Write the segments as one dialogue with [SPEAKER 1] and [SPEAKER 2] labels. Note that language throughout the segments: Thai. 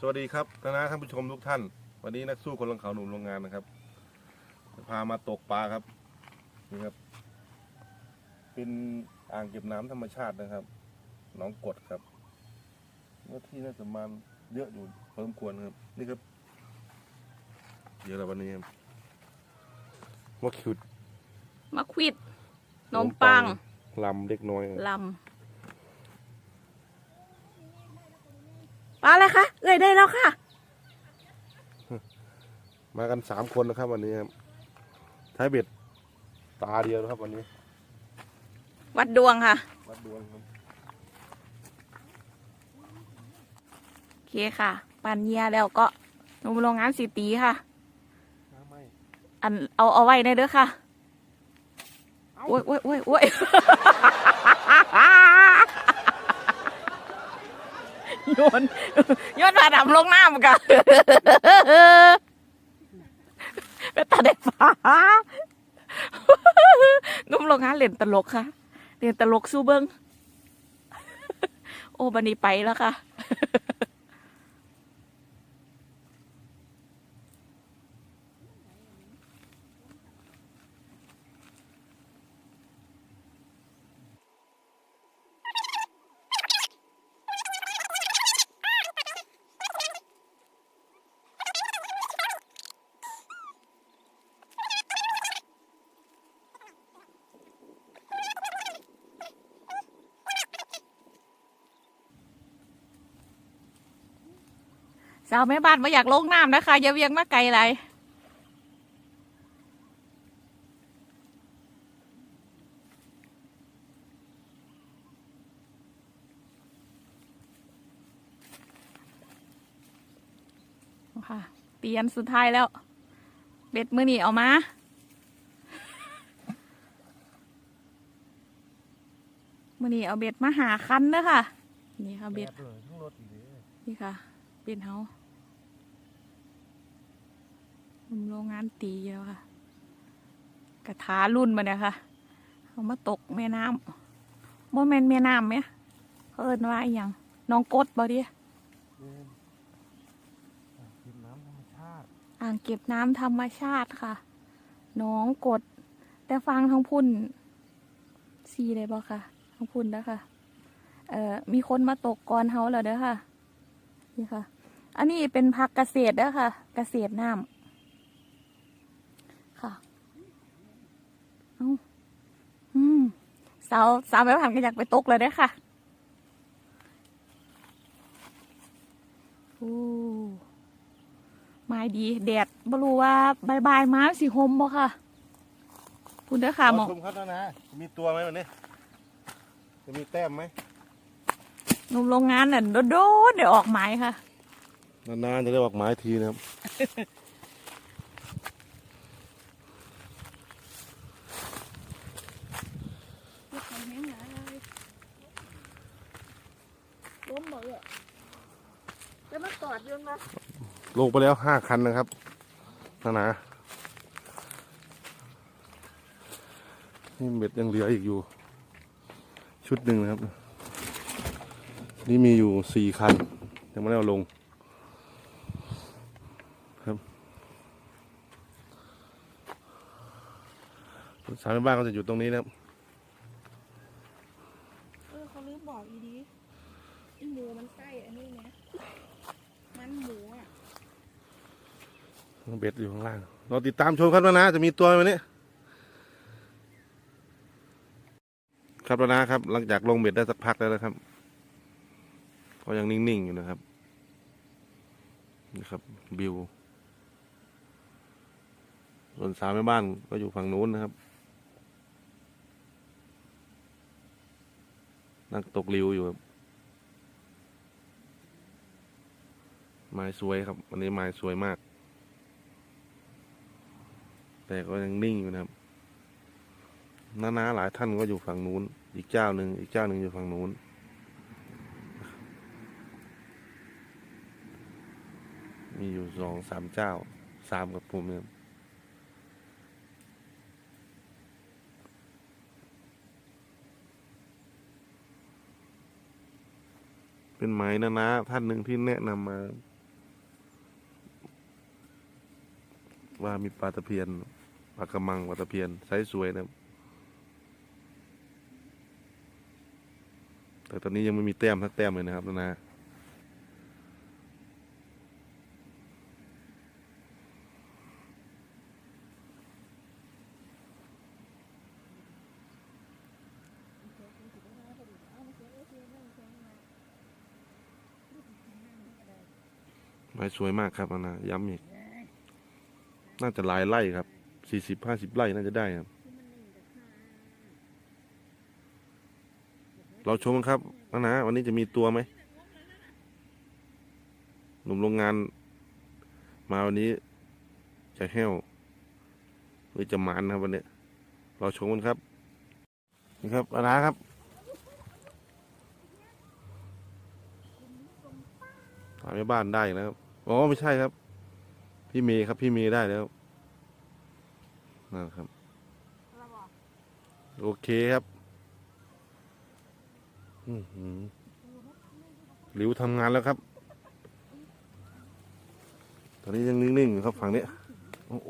[SPEAKER 1] สวัสดีครับนะนะท่านผู้ชมทุกท่าน วันนี้นักสู้คนลังเขาหนุ่มโรงงานนะครับจะพามาตกปลาครับนี่ครับ เป็นอ่างเก็บน้ำธรรมชาตินะครับหน้องกดครับเนื้อที่น่าจะประมาณเยอะอยู่พอสมควรครับ นี่ครับเยอะแล้ววันนี้ครับว่าคิว
[SPEAKER 2] มะควิดนมปัง
[SPEAKER 1] ลำเล็กน้อย
[SPEAKER 2] ลำ ปลาอะไรคะเอ้ยได้แล้วค่ะ
[SPEAKER 1] มากันสามคนนะครับ วันนี้ครับใช้เบ็ดตาเดียวนะครับ วันนี้
[SPEAKER 2] วัดดวงค่ะ
[SPEAKER 1] วัดดวงครับ
[SPEAKER 2] โอเคค่ะ ปันเยียแล้วก็หนุ่มโรงงานสีตีค่ะ
[SPEAKER 1] น้ำไม่
[SPEAKER 2] อันเอาเอาไว้ในเด้อค่ะ โอ้ยโอ้ยโอ้ยโอ้ย โยนโยนผาดำลงน้ำกันเป็นตาเด็กฟ้านุ่มโรงงาเล่นตลกค่ะเล่นตลกสู้เบิ้งโอ้บันนี้ไปแล้วค่ะ สาวแม่บ้านไม่อยากลงน้ำนะคะอย่าเวียงมาไกลไรค่ะเตียนสุดท้ายแล้ว เบ็ดมือนี่เอามามือนี่เอาเบ็ดมาหาคันเด้อค่ะ นี่ค่ะเบ็ด
[SPEAKER 1] เลยทั้งรถอีกเลย
[SPEAKER 2] นี่ค่ะเป็นเฮา หนุ่มโรงงานตีแล้วค่ะ กระถารุ่นมาเนี่ยค่ะเอามาตกแม่น้ำบ่แม่นแม่น้ำไหมเขาเอิ้นว่าอหย่างน้องกดบ่ดิ
[SPEAKER 1] กินน้ำธรรมชาติ
[SPEAKER 2] อ่างเก็บน้ำธรรมชาติค่ะ น้องกด แต่ฟังทั้งพุ่นซีเลยบ่ค่ะ ทั้งพุ่นแล้วค่ะ เอ่อ มีคนมาตกก่อนเฮาแล้วเด้อค่ะ นี่ค่ะ อันนี้เป็นพักเกษตรเด้อค่ะ เกษตรน้ำค่ะ เอ้าอืมสาวสาวแม่ผ่านก็อยากไปตกเลยเด้อค่ะโอ้ไม้ดี แดดบ่รู้ว่าบายบายๆมาสิหมบ่ค่ะพูดเด้อค่ะหมอ
[SPEAKER 1] ชมครับนะนะจะมีตัวไหมวันนี้ จะมีแต้มไหม
[SPEAKER 2] หนุ่มโรงงานน่ะโดดๆเดี๋ยวออกไม้ค่ะ
[SPEAKER 1] นานๆจะได้ออกไม้ทีนะครับ
[SPEAKER 2] ล้มบ่เลย แล้วมันกอดยังไง
[SPEAKER 1] ลงไปแล้วห้าคันนะครับนะนะนี่เบ็ดยังเหลืออีกอยู่ ชุดหนึ่งนะครับ นี่มีอยู่สี่คัน ยังไม่ได้เอาลงครับสามแม่บ้านก็จะอยู่ตรงนี้นะครับ
[SPEAKER 2] เออเขาลืมบอกอีดีอีหมูมันไส้อันนี้นะมันหมูอะ
[SPEAKER 1] เบ็ดอยู่ข้างล่างเราติดตามชมครับนะนะจะมีตัวไหมเนี่ยครับนะนะครับ หลังจากลงเบ็ดได้สักพักแล้วนะครับ ก็ยังนิ่ง ๆ อยู่นะครับนี่ครับบิวส่วนสามแม่บ้านก็อยู่ฝั่งนู้นนะครับ นั่งตกริวอยู่ครับไม้สวยครับ วันนี้ไม้สวยมาก แต่ก็ยังนิ่งอยู่นะครับน้าๆหลายท่านก็อยู่ฝั่งนู้น อีกเจ้าหนึ่งอีกเจ้าหนึ่งอยู่ฝั่งนู้น มีอยู่สองสามเจ้าสามกับผมเนี่ยเป็นไม้นะนะ ท่านหนึ่งที่แนะนำมา ว่ามีปลาตะเพียน ปลากระมังปลาตะเพียนไซส์สวยนะครับแต่ตอนนี้ยังไม่มีแต้มสักแต้มเลยนะครับนะนะไม้สวยมากครับนะนะย้ำอีก น่าจะหลายไร่ครับ สี่สิบห้าสิบไร่น่าจะได้ครับ เราชมกันครับนะนะวันนี้จะมีตัวไหมหนุ่มโรงงาน มาวันนี้จะแห้วหรือจะหมานนะครับวันนี้ เราชมกันครับ นี่ครับอานะครับถามแม่บ้านได้แล้วครับอ๋อ ไม่ใช่ครับ พี่เมย์ครับ พี่เมย์ได้แล้ว นะครับโอเคครับ อื้อหือหลิวทำงานแล้วครับ ตอนนี้ยังนิ่งๆอยู่ครับฝั่งนี้ โอ้โห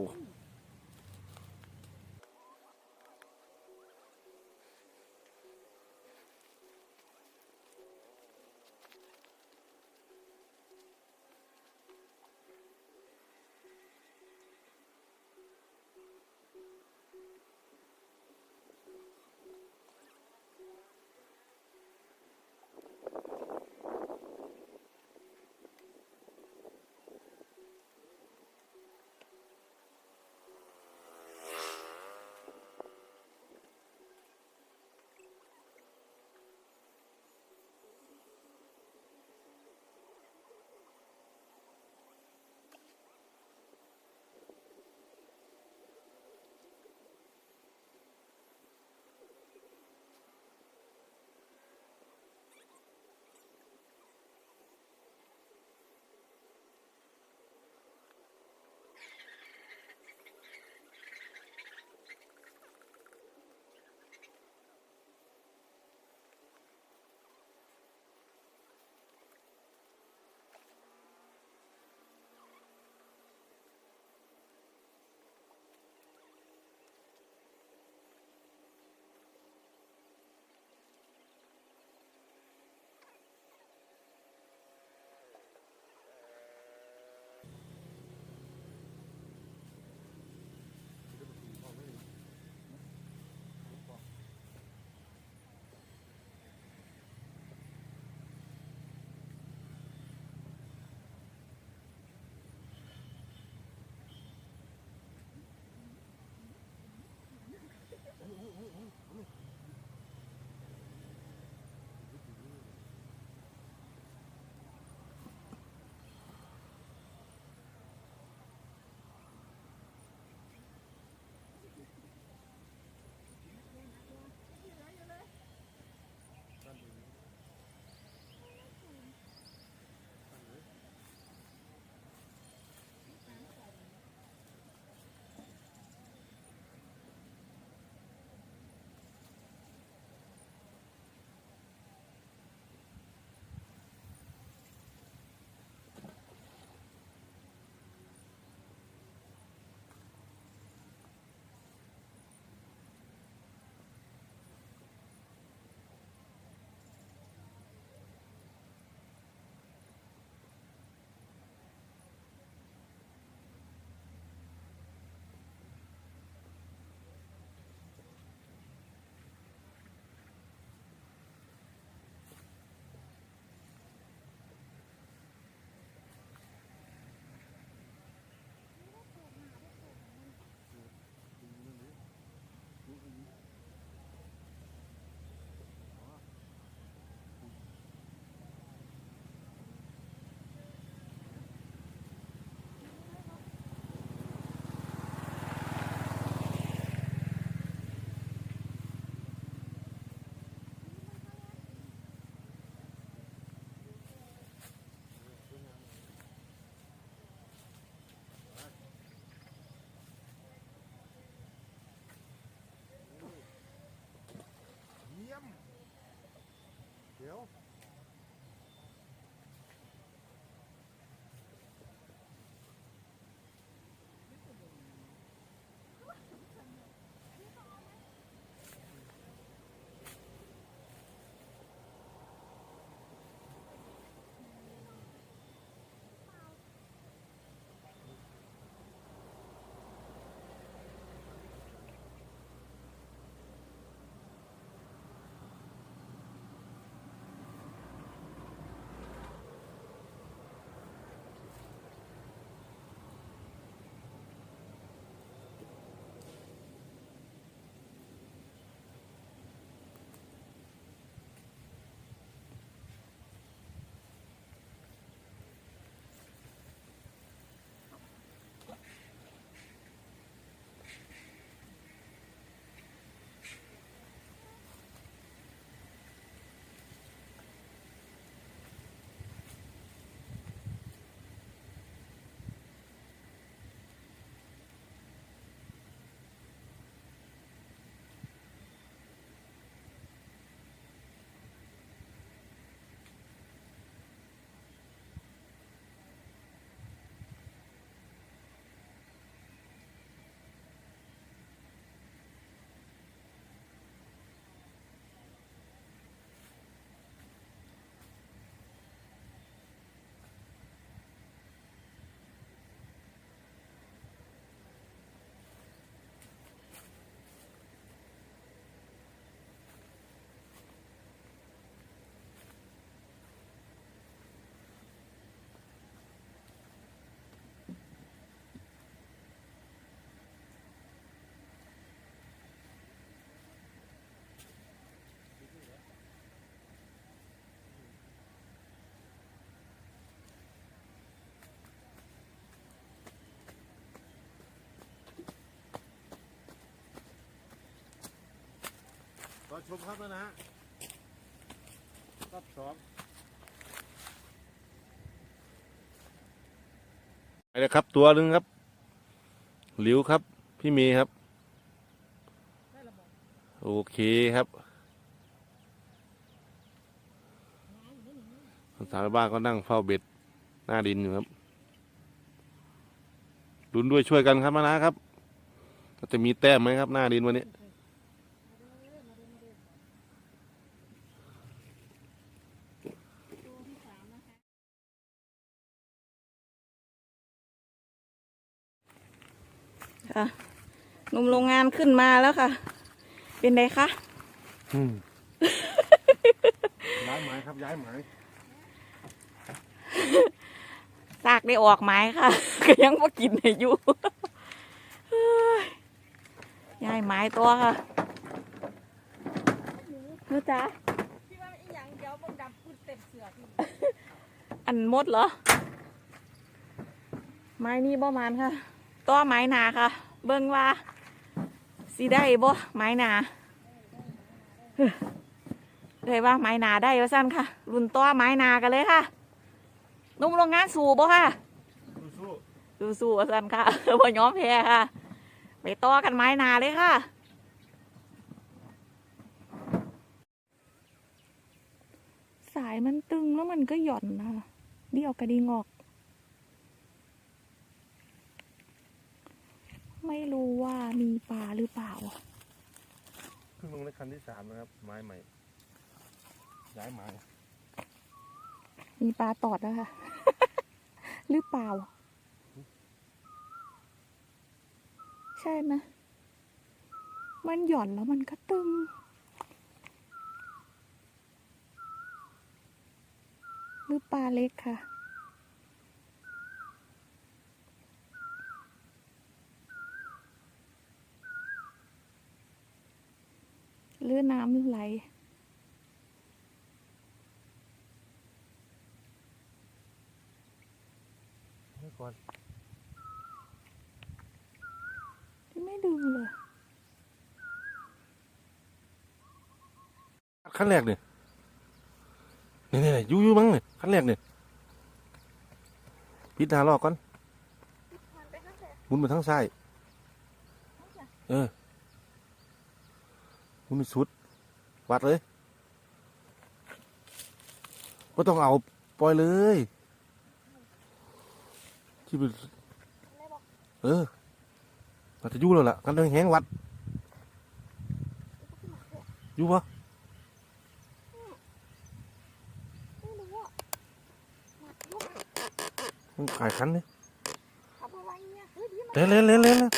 [SPEAKER 1] ชมครับแล้วนะฮะรอบสองไปเลยครับ ตัวหนึ่งครับ หลิวครับ พี่มย์ครับ โอเคครับสาวบ้านก็นั่งเฝ้าเบ็ด หน้าดินอยู่ครับดุนด้วยช่วยกันครับมานะครับจะมีแต้มไหมครับ หน้าดินวันนี้
[SPEAKER 2] ค่ะหนุ่มโรงงานขึ้นมาแล้วค่ะ เป็นไงคะ
[SPEAKER 1] ย้ายหมายครับย้ายหมาย
[SPEAKER 2] ซากได้ออกไม้ค่ะ ก็ยังว่ากินให้อยู่เฮ้ยย้ายไม้ตัวค่ะนูจ๊ะ
[SPEAKER 3] พี่ว่าอีหยังเดี๋ยวบังดำพูดเต็มเสือพี่
[SPEAKER 2] อันมดเหรอ ไม้นี่บ่มานค่ะ ตัวไม้นาค่ะ เบิ่งว่าสีได้บ่ไม้นาเฮ้ยเลยว่าไม้นาได้ว่าสั้นค่ะ รุ่นตัวไม้นากันเลยค่ะนุ่มโรงงานสู่บ่ค่ะ
[SPEAKER 1] สู้
[SPEAKER 2] สู้ว่าสั้นค่ะบ่ย้อมแพ้ค่ะ ไปต่อกันไม้นาเลยค่ะสายมันตึงแล้วมันก็หย่อนนะคะเดี่ยวกระดิ่งออก ไม่รู้ว่ามีปลาหรือเปล่า
[SPEAKER 1] ๆขึ้นลงในคันที่สามนะครับ ไม้ใหม่ ย้ายหมาย
[SPEAKER 2] มีปลาตอดนะคะหรือเปล่า ใช่ไหมมันหย่อนแล้วมันก็ตึง หรือปลาเล็กค่ะ หรือน้ำไหล
[SPEAKER 1] ให้ก่อน
[SPEAKER 2] ที่ไม่ดึงเลย
[SPEAKER 1] ขั้นแรกเนี่ยนี่นี่ๆยูยูมั้งเนี่ยขั้นแรกเนี่ยพิจารณาลอกก่อนหมุนไปทางซ้ายเออห มุนไปสุด วัดเลยก็ต้องเอาปล่อยเลย ที่เป็นเออมันจะยู่แล้วล่ะกันเลยแห้งวัดยู่ปะ
[SPEAKER 3] มัน
[SPEAKER 1] ขายคันเลย
[SPEAKER 3] เอาไปไว้เนี่ยเฮ้ยพี่มัน
[SPEAKER 1] เล่นเล่นเล่นเล่น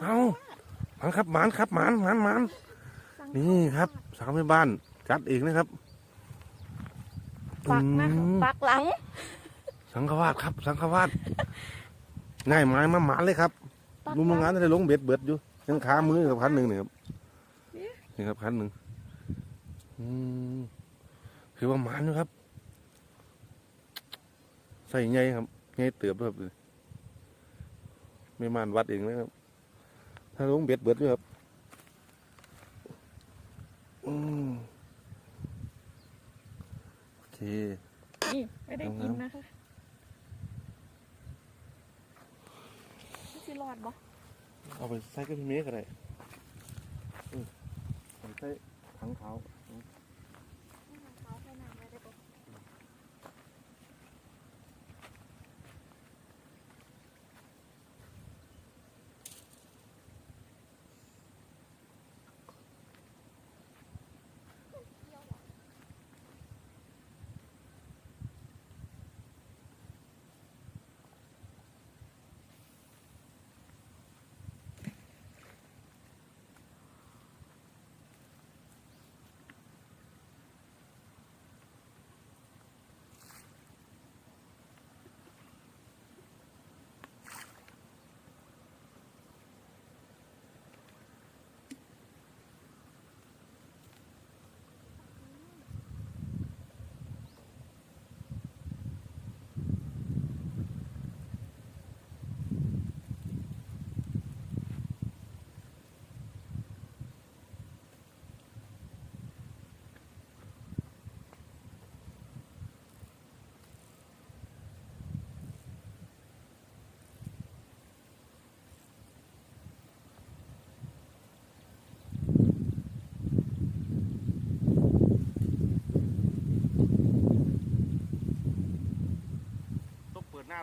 [SPEAKER 1] เอา หมันครับหมันครับหมันหมันหมันนี่ครับสาวแม่บ้านจัดเองนะครับ
[SPEAKER 2] ปักนะ
[SPEAKER 1] อืม
[SPEAKER 2] ปักหลัง
[SPEAKER 1] สังฆวาสครับ สังฆวาสง่ายไม้มาหมานเลยครับ
[SPEAKER 2] ปัก
[SPEAKER 1] ลุงโรงงานได้ลงเบ็ดเบิดอยู่ยังขามือกับคันหนึ่งนี่ครับนี่ครับคันหนึ่งอืมคือว่าหมานอยู่ครับ ใส่ไงครับไงเตือบครับไม่มานวัดเองนะครับ ถ้าลงเบ็ดเบิดอยู่ครับอืมโอเค
[SPEAKER 2] นี่ไม่ได้กินนะคะสิรอดบ่
[SPEAKER 1] เอาไปใส่กับพี่เมฆก็ได้อืมเอาไปใส่ถังขาว
[SPEAKER 3] เขา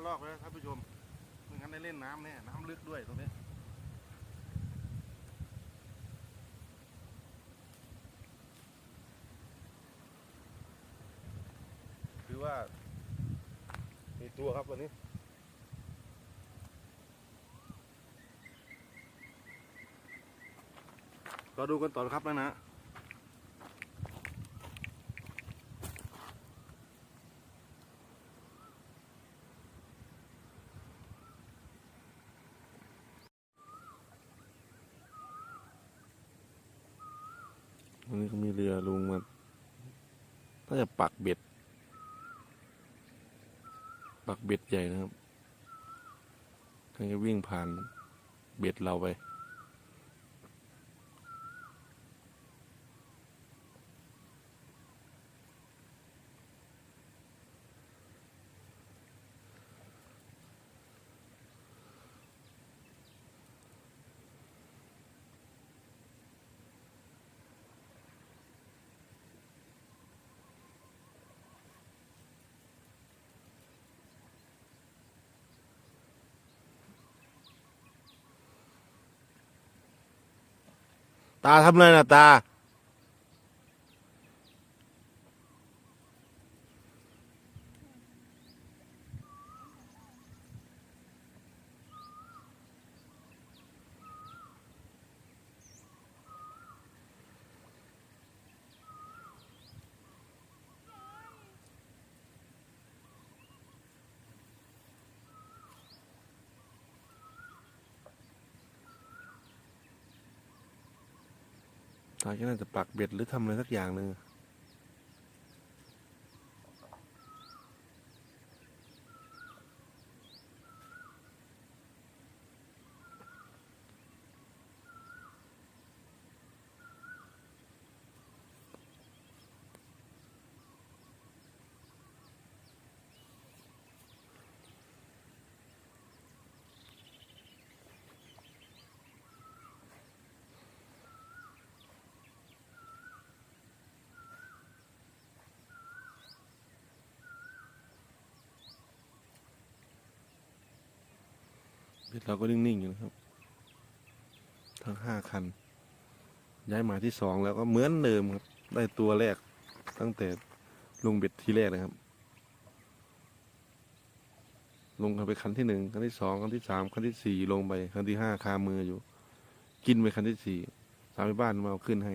[SPEAKER 1] ลอกไว้นะท่านผู้ชมไม่งั้นได้เล่นน้ำแน่น้ำลึกด้วยตรงนี้คือว่า มีตัวครับวันนี้เราดูกันต่อครับนะนะ วั นนี้ก็มีเรือลุงมาน่าจะปักเบ็ด ปักเบ็ดใหญ่นะครับท่านก็วิ่งผ่านเบ็ดเราไป ตาทำอะไรนะตา น่าจะปักเบ็ดหรือทำอะไรสักอย่างหนึ่ง เราก็นิ่งๆอยู่นะครับ ทั้งห้าคัน ย้ายมาที่สองแล้วก็เหมือนเดิมครับ ได้ตัวแรกตั้งแต่ลงเบ็ดที่แรกนะครับ ลงกันไปคันที่หนึ่งคันที่สองคันที่สามคันที่สี่ลงไปคันที่ห้าคามืออยู่ กินไปคันที่สี่สามไปบ้านมาเอาขึ้นให้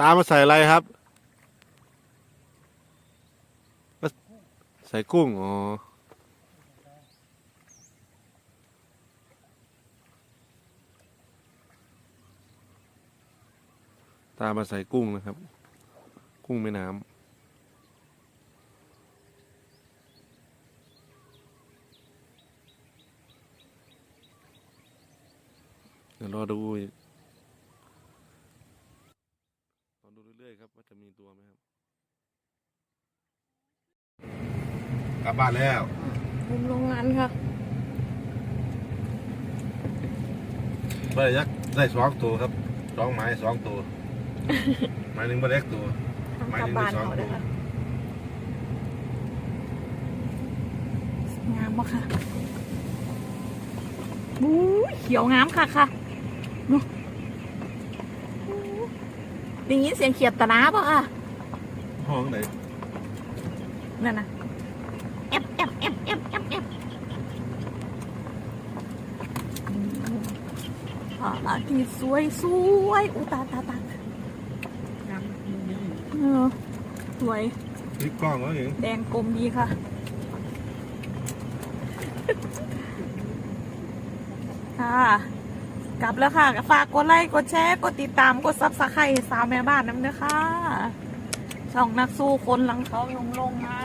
[SPEAKER 1] ตามมาใส่อะไรครับ ใส่กุ้ง อ๋อ ตามมาใส่กุ้งนะครับ กุ้งแม่น้ำเดี๋ยวรอดูอีกร อดูเรื่อยๆครับว่าจะมีตัวไหมครับ กลับบ้านแล้ว
[SPEAKER 2] มุมโรงงานค่ะ
[SPEAKER 1] ได้ยักษ์ได้สองตัวครับสองไม้สองตัว ไม้หนึ่งบ่เล็กตัว
[SPEAKER 2] ทาง
[SPEAKER 1] ไม้
[SPEAKER 2] กลั
[SPEAKER 1] ห
[SPEAKER 2] บ
[SPEAKER 1] นึ่ง
[SPEAKER 2] บ้าน
[SPEAKER 1] ได้สอง
[SPEAKER 2] เขาเล
[SPEAKER 1] ตั
[SPEAKER 2] ยวค่ะงามปะค่ะบู๊ยเขียวงามค่ะค่ะเนอะอู้ ได้ยินเสียงเขียดตะนาปะค่ะ
[SPEAKER 1] ห้องไหน
[SPEAKER 2] นั่นนะเอฟเอฟเอฟเอฟเอฟเอฟอ่าที่สวยสวยอุยตายตายตายเออสวย
[SPEAKER 1] พลิกกล้องแล้วเอง
[SPEAKER 2] แดงกลมดีค่ะค่ะ กลับแล้วค่ะ ฝากกดไลค์ กดแชร์ กดติดตาม กดซับสไครต์สาวแม่บ้านน้ำเด้อค่ะ ช่องนักสู้คนหลังเขาลงลงนะ